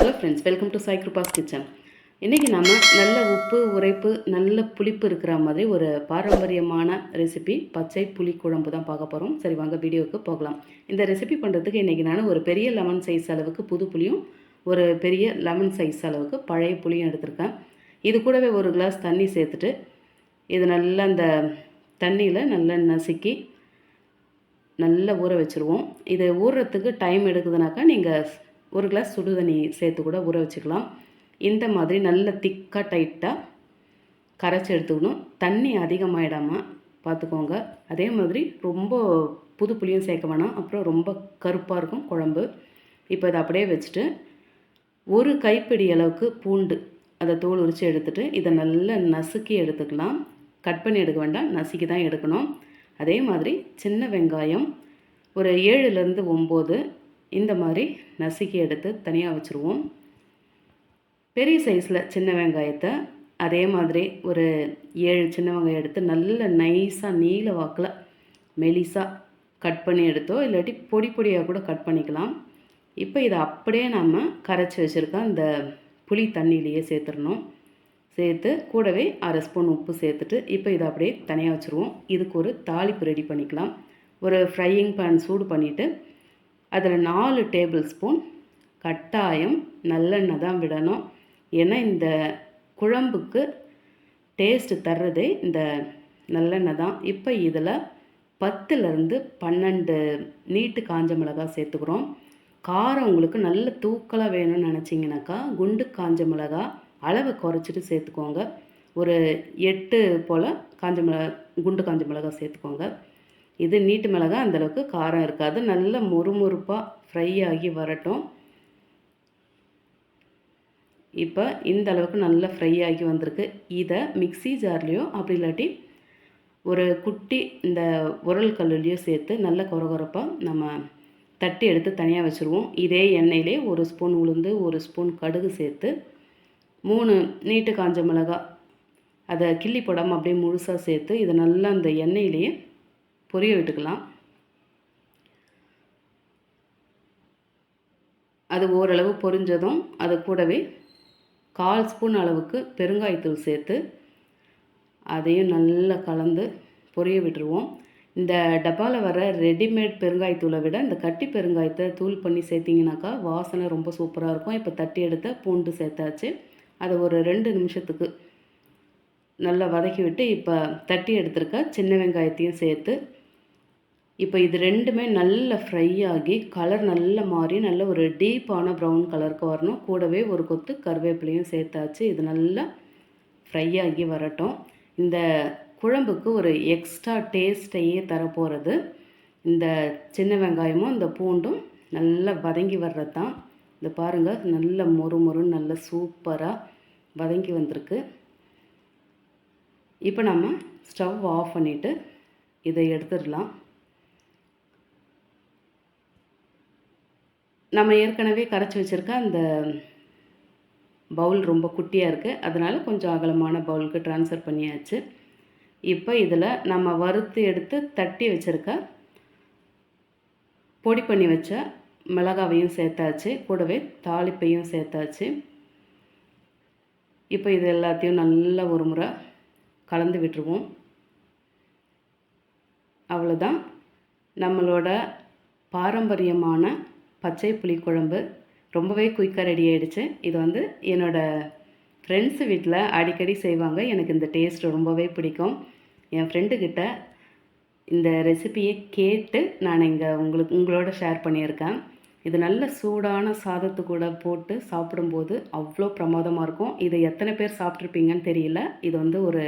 Hello friends welcome to Sai Kripa's kitchen இன்றைக்கி நாம் நல்ல உப்பு உரைப்பு நல்ல புளிப்பு இருக்கிற மாதிரி ஒரு பாரம்பரியமான ரெசிபி பச்சை புளி குழம்பு தான் பார்க்க போகிறோம் சரி வாங்க வீடியோவுக்கு போகலாம். இந்த ரெசிபி பண்ணுறதுக்கு இன்றைக்கி நான் ஒரு பெரிய லெமன் சைஸ் அளவுக்கு புது புளியும் ஒரு பெரிய லெமன் சைஸ் அளவுக்கு பழைய புளியும் எடுத்திருக்கேன். இது கூடவே ஒரு கிளாஸ் தண்ணி சேர்த்துட்டு இது நல்லா அந்த தண்ணியில் நல்லா நசுக்கி நல்லா ஊற வச்சுருவோம். இதை ஊறுறதுக்கு டைம் எடுக்குதுனாக்கா நீங்கள் ஒரு கிளாஸ் சுடு தண்ணி சேர்த்து கூட ஊற வச்சுக்கலாம். இந்த மாதிரி நல்ல திக்காக டைட்டாக கரைச்சி எடுத்துக்கணும். தண்ணி அதிகமாகிடாமல் பார்த்துக்கோங்க அதே மாதிரி ரொம்ப புது புளியும் சேர்க்க வேணாம். அப்புறம் ரொம்ப கருப்பாக இருக்கும் குழம்பு. இப்போ இதை அப்படியே வச்சுட்டு ஒரு கைப்பிடி அளவுக்கு பூண்டு அதை தோல் உரித்து எடுத்துகிட்டு இதை நல்லா நசுக்கி எடுத்துக்கலாம். கட் பண்ணி எடுக்க வேண்டாம். நசுக்கி தான் எடுக்கணும். அதே மாதிரி சின்ன வெங்காயம் ஒரு ஏழுலேருந்து ஒம்பது இந்த மாதிரி நசுக்கி எடுத்து தனியாக வச்சுருவோம். பெரிய சைஸில் சின்ன வெங்காயத்தை அதே மாதிரி ஒரு ஏழு சின்ன வெங்காயம் எடுத்து நல்ல நைஸாக நீல வாக்கில் மெலிசாக கட் பண்ணி எடுத்தோ இல்லாட்டி பொடி பொடியாக கூட கட் பண்ணிக்கலாம். இப்போ இதை அப்படியே நம்ம கரைச்சி வச்சுருக்க அந்த புளி தண்ணியிலேயே சேர்த்துடணும். சேர்த்து கூடவே அரை ஸ்பூன் உப்பு சேர்த்துட்டு இப்போ இதை அப்படியே தனியாக வச்சுருவோம். இதுக்கு ஒரு தாளிப்பு ரெடி பண்ணிக்கலாம். ஒரு ஃப்ரையிங் பேன் சூடு பண்ணிவிட்டு அதில் நாலு டேபிள் ஸ்பூன் கட்டாயம் நல்லெண்ணெய் தான் விடணும். ஏன்னா இந்த குழம்புக்கு டேஸ்ட்டு தர்றதே இந்த நல்லெண்ணெய் தான். இப்போ இதில் பத்துலேருந்து பன்னெண்டு நீட்டு காஞ்ச மிளகாய் சேர்த்துக்கிறோம். காரம் உங்களுக்கு நல்ல தூக்கலாக வேணும்னு நினச்சிங்கனாக்கா குண்டு காஞ்ச மிளகா அளவை குறைச்சிட்டு சேர்த்துக்கோங்க. ஒரு எட்டு போல் காஞ்ச மிளகா குண்டு காஞ்ச மிளகா சேர்த்துக்கோங்க. இது நீட்டு மிளகா அந்தளவுக்கு காரம் இருக்காது. நல்ல முறுமுறுப்பாக ஃப்ரை ஆகி வரட்டும். இப்போ இந்த அளவுக்கு நல்லா ஃப்ரை ஆகி வந்திருக்கு. இதை மிக்சி ஜார்லேயோ அப்படி இல்லாட்டி ஒரு குட்டி இந்த உரல் கல்லுலேயோ சேர்த்து நல்ல குறகுறப்பாக நம்ம தட்டி எடுத்து தனியாக வச்சுருவோம். இதே எண்ணெயிலே ஒரு ஸ்பூன் உளுந்து ஒரு ஸ்பூன் கடுகு சேர்த்து மூணு நீட்டு காஞ்ச மிளகா அதை கிள்ளி போடாமல் அப்படியே முழுசாக சேர்த்து இதை நல்லா அந்த எண்ணெயிலேயே பொரிய விட்டுக்கலாம். அது ஓரளவு பொரிஞ்சதும் அது கூடவே கால் ஸ்பூன் அளவுக்கு பெருங்காயத்தூள் சேர்த்து அதையும் நல்லா கலந்து பொரிய விட்டுருவோம். இந்த டப்பாவில் வர ரெடிமேட் பெருங்காயத்தூளை விட இந்த கட்டி பெருங்காயத்தை தூள் பண்ணி சேர்த்திங்கனாக்கா வாசனை ரொம்ப சூப்பராக இருக்கும். இப்போ தட்டி எடுத்த பூண்டு சேர்த்தாச்சு. அதை ஒரு ரெண்டு நிமிஷத்துக்கு நல்லா வதக்கி விட்டு இப்போ தட்டி எடுத்திருக்க சின்ன வெங்காயத்தையும் சேர்த்து இப்போ இது ரெண்டுமே நல்ல ஃப்ரை ஆகி கலர் நல்ல மாறி நல்ல ஒரு டீப்பான ப்ரௌன் கலருக்கு வரணும். கூடவே ஒரு கொத்து கருவேப்பிலையும் சேர்த்தாச்சு. இது நல்லா ஃப்ரை ஆகி வரட்டும். இந்த குழம்புக்கு ஒரு எக்ஸ்ட்ரா டேஸ்ட்டையே தரப்போகிறது இந்த சின்ன வெங்காயமும் இந்த பூண்டும் நல்லா வதங்கி வர்றது தான் இந்த பாருங்கள் நல்ல மொறு மொறுன்னு நல்ல சூப்பராக வதங்கி வந்திருக்கு. இப்போ நம்ம ஸ்டவ் ஆஃப் பண்ணிவிட்டு இதை எடுத்துடலாம். நம்ம ஏற்கனவே கரைச்சி வச்சுருக்க அந்த பவுல் ரொம்ப குட்டியாக இருக்குது அதனால் கொஞ்சம் அகலமான பவுலுக்கு ட்ரான்ஸ்ஃபர் பண்ணியாச்சு. இப்போ இதில் நம்ம வறுத்து எடுத்து தட்டி வச்சுருக்க பொடி பண்ணி வச்ச மிளகாவையும் சேர்த்தாச்சு. கூடவே தாளிப்பையும் சேர்த்தாச்சு. இப்போ இது எல்லாத்தையும் நல்லா ஒரு முறை கலந்து விட்டுருவோம். அவ்வளோதான் நம்மளோட பாரம்பரியமான பச்சை புளி குழம்பு ரொம்பவே குயிக்காக ரெடி ஆகிடுச்சு இது வந்து என்னோடய ஃப்ரெண்ட்ஸு வீட்டில் அடிக்கடி செய்வாங்க. எனக்கு இந்த டேஸ்ட் ரொம்பவே பிடிக்கும். என் ஃப்ரெண்டுக்கிட்ட இந்த ரெசிபியை கேட்டு நான் இங்கே உங்களுக்கு உங்களோட ஷேர் பண்ணியிருக்கேன். இது நல்ல சூடான சாதத்து கூட போட்டு சாப்பிடும்போது அவ்வளோ பிரமாதமாக இருக்கும். இதை எத்தனை பேர் சாப்பிட்ருப்பீங்கன்னு தெரியல. இது வந்து ஒரு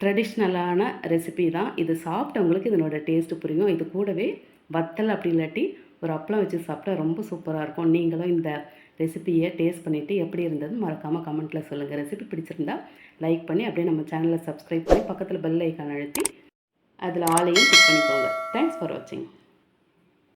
ட்ரெடிஷ்னலான ரெசிபி தான். இது சாப்பிட்டவங்களுக்கு இதனோட டேஸ்ட்டு புரியும். இது கூடவே வத்தல் அப்படி இல்லாட்டி ஒரு அப்பளம் வச்சு சாப்பிட்டா ரொம்ப சூப்பராக இருக்கும். நீங்களும் இந்த ரெசிபியை டேஸ்ட் பண்ணிவிட்டு எப்படி இருந்தது மறக்காமல் கமெண்ட்டில் சொல்லுங்கள் ரெசிபி பிடிச்சிருந்தா லைக் பண்ணி அப்படியே நம்ம சேனலை சப்ஸ்கிரைப் பண்ணி பக்கத்தில் பெல் ஐக்கான் அழுத்தி அதில் ஆளையும் கிளிக் பண்ணிக்கோங்க. தேங்க்ஸ் ஃபார் வாட்சிங்